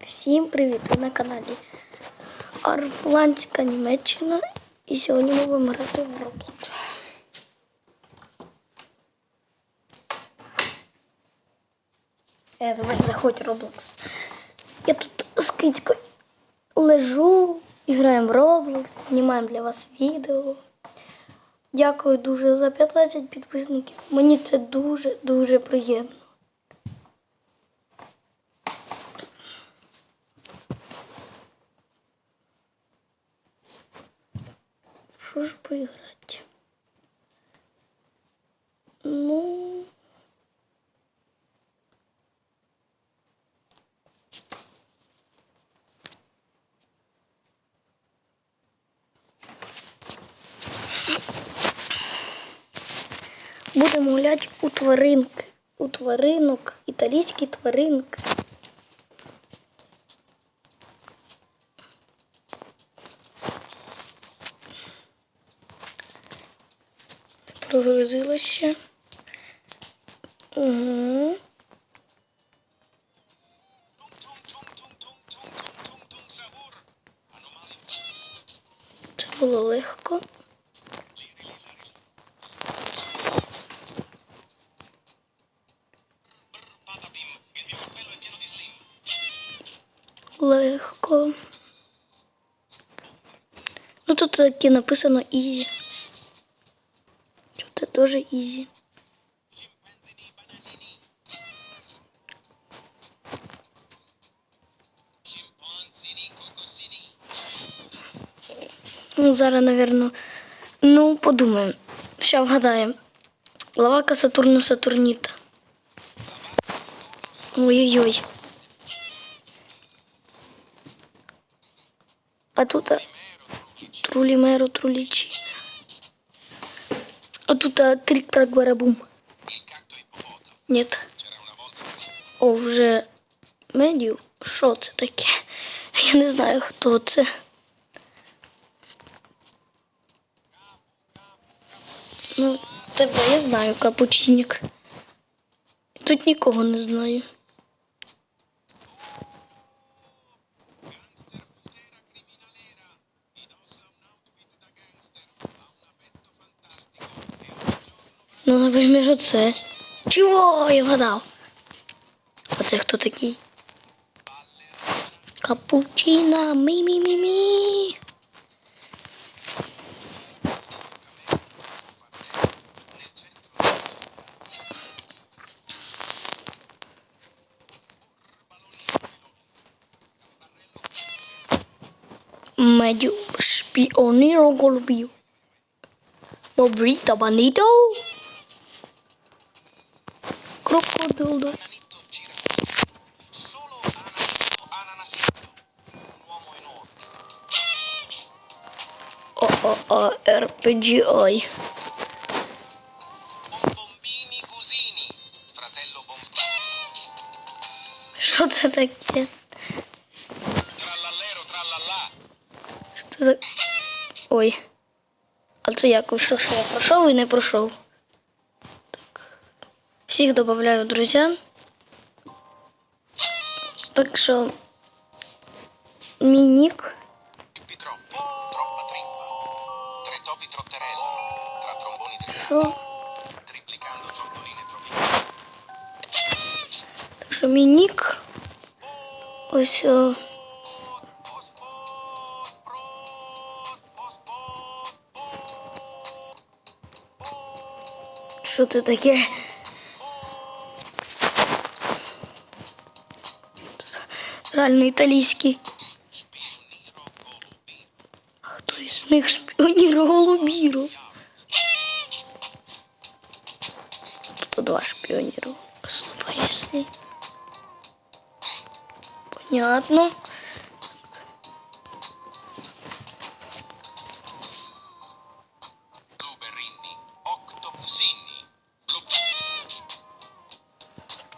Всім привіт! Ви на каналі Арпландська Німеччина. І сьогодні ми будемо грати в Roblox. Е, давай заходь Roblox. Я тут з кицькою лежу, граємо в Roblox, знімаємо для вас відео. Дякую дуже за 15 підписників. Мені це дуже-дуже приємно. Що ж поіграти? Ну. Будемо гуляти у тваринки. У тваринок, італійські тваринки. Прогрузила ще. Угу. Це було легко. Легко. Ну тут таки написано Ізі. Що це теж Ізі. Ну, зараз, напевно, ну, подумаємо. Ще вгадаємо. Лавака Сатурну Сатурніта. Ой-ой-ой. А тут а, трулімеро трулічі. А тут а, трик трак барабум. Нет. О, вже меню. Що це таке? Я не знаю, хто це. Ну, тебе я знаю, капучинник. Тут нікого не знаю. Ну, наприклад, оце. Чого? Я вгадав. Оце хто такий? Капучина. Мі-мі-мі-мі. Медю шпіоніро голубів. Бобріто баніто. О-о-о, RPGI. Bombombini cusini, fratello Bombini. Що це таке? Trallallero trallallà, Що це за... Ой. А це як вийшло, що я пройшов і не пройшов? Так. Всіх додаю друзям. Так що мій нік. Tre topi trotterellano, tra tromboni tri- Що? triplicando trottoline tropicali. Так що мій нік. Ось. О, Post, post, post, post, post. що це таке? Реально італійський. А хто із них шпіоніро голубіро? Тут два шпіоніро. Поясни. Понятно.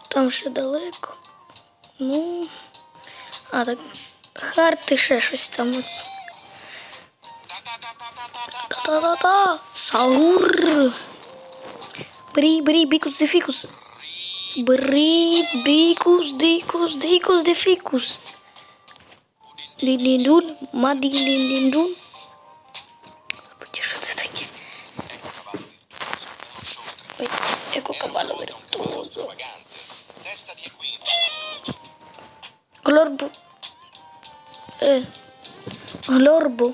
Там ще далеко. Ну. А, так. Харти ще щось там. Та-та-та. Саур. Брі, брі, бікус, дефікус. Бри, бікус, дикус, дикус, дефікус. Лілілюн, Маділілюн. Забудьте, що це таке. Ой, яку кабану виртуозу. Глорбу. Е. Глорбу.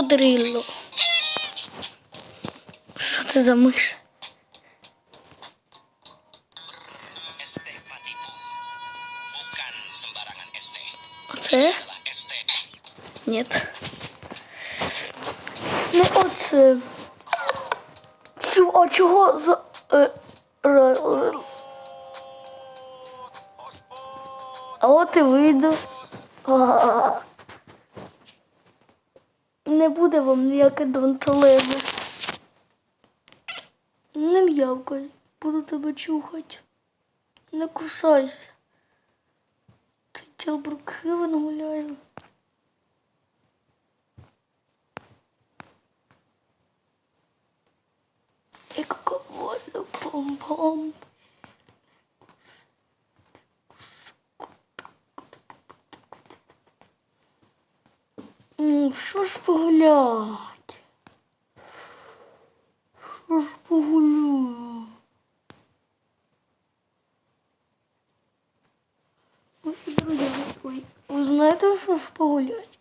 Фрутодрилло. Що це за миш? Оце? Ні. Ну оце. А чого за. Е, а от і вийду. Не буде вам ніяке донтолезе. Не м'явкай, буду тебе чухати. Не кусайся. Ти тілбрук хивен гуляю. І кока-кола, пом-пом. Що ж погулять? Що ж погулять? Ой, друзі, ви знаєте, що ж погулять?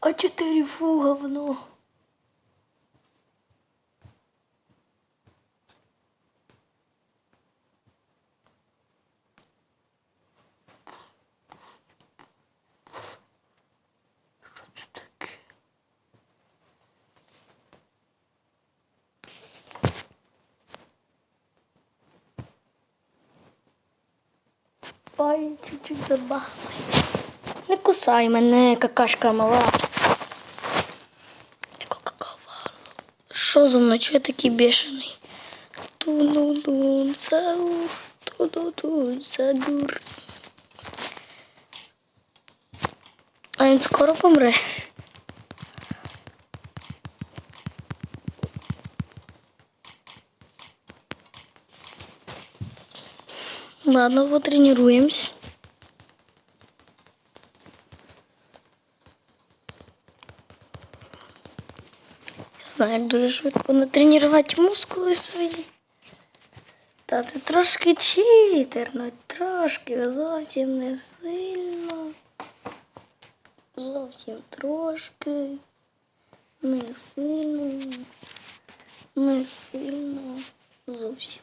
А чотири фу говно. Ой, чуть-чуть забагалась. Не кусай мене, какашка мала. Що зо мною? Чого я такий бешений? Ту-ду-дун, цаур, ту-ду-дун, садур. А він скоро помре. Ладно, потренируемся. Знаю, дуже швидко натренувати мускули свої. Та це трошки читерно, трошки, зовсім не сильно. Зовсім трошки. Не сильно. Не сильно. Зовсім.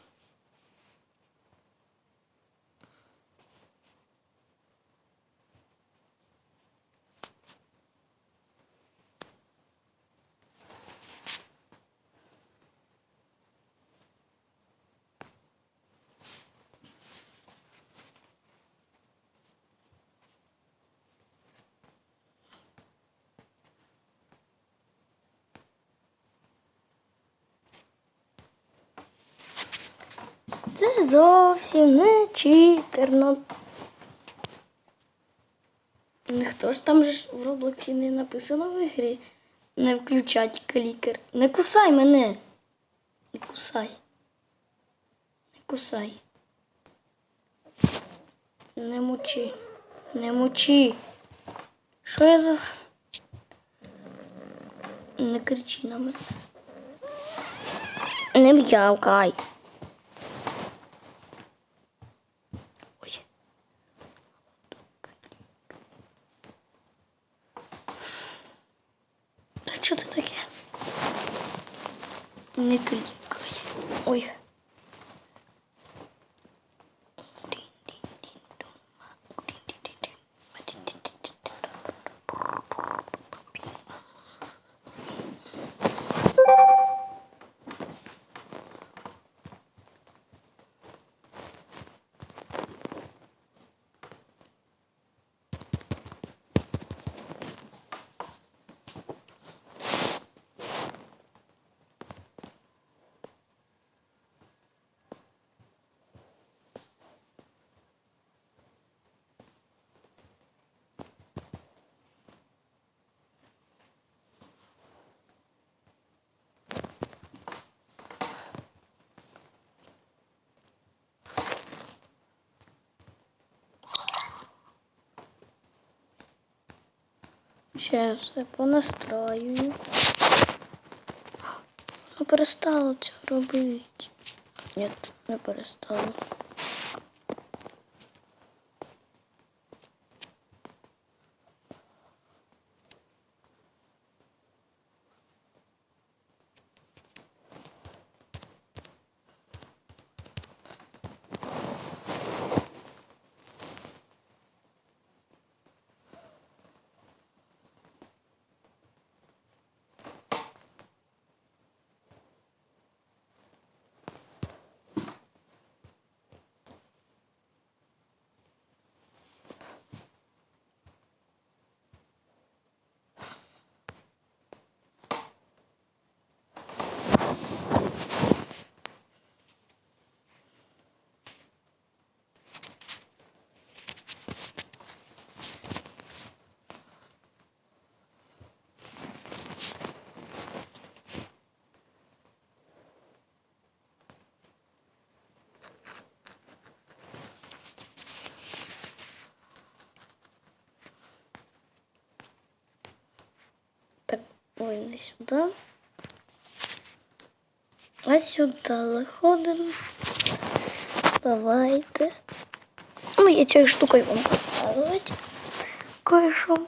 Це зовсім не читерно. Ніхто ж там ж в Роблоксі не написано в ігрі. Не включать клікер. Не кусай мене. Не кусай. Не кусай. Не мучи. Не мучи. Що я за. Не кричи на мене. Не м'явкай. Що це таке? Не клікай. Ой. Ще все понастроюю. Ну перестала це робити. Ні, не перестала. Ой, не сюди. А сюди заходимо. Давайте. Ну, я цією штукою вам показувати. Кое-що.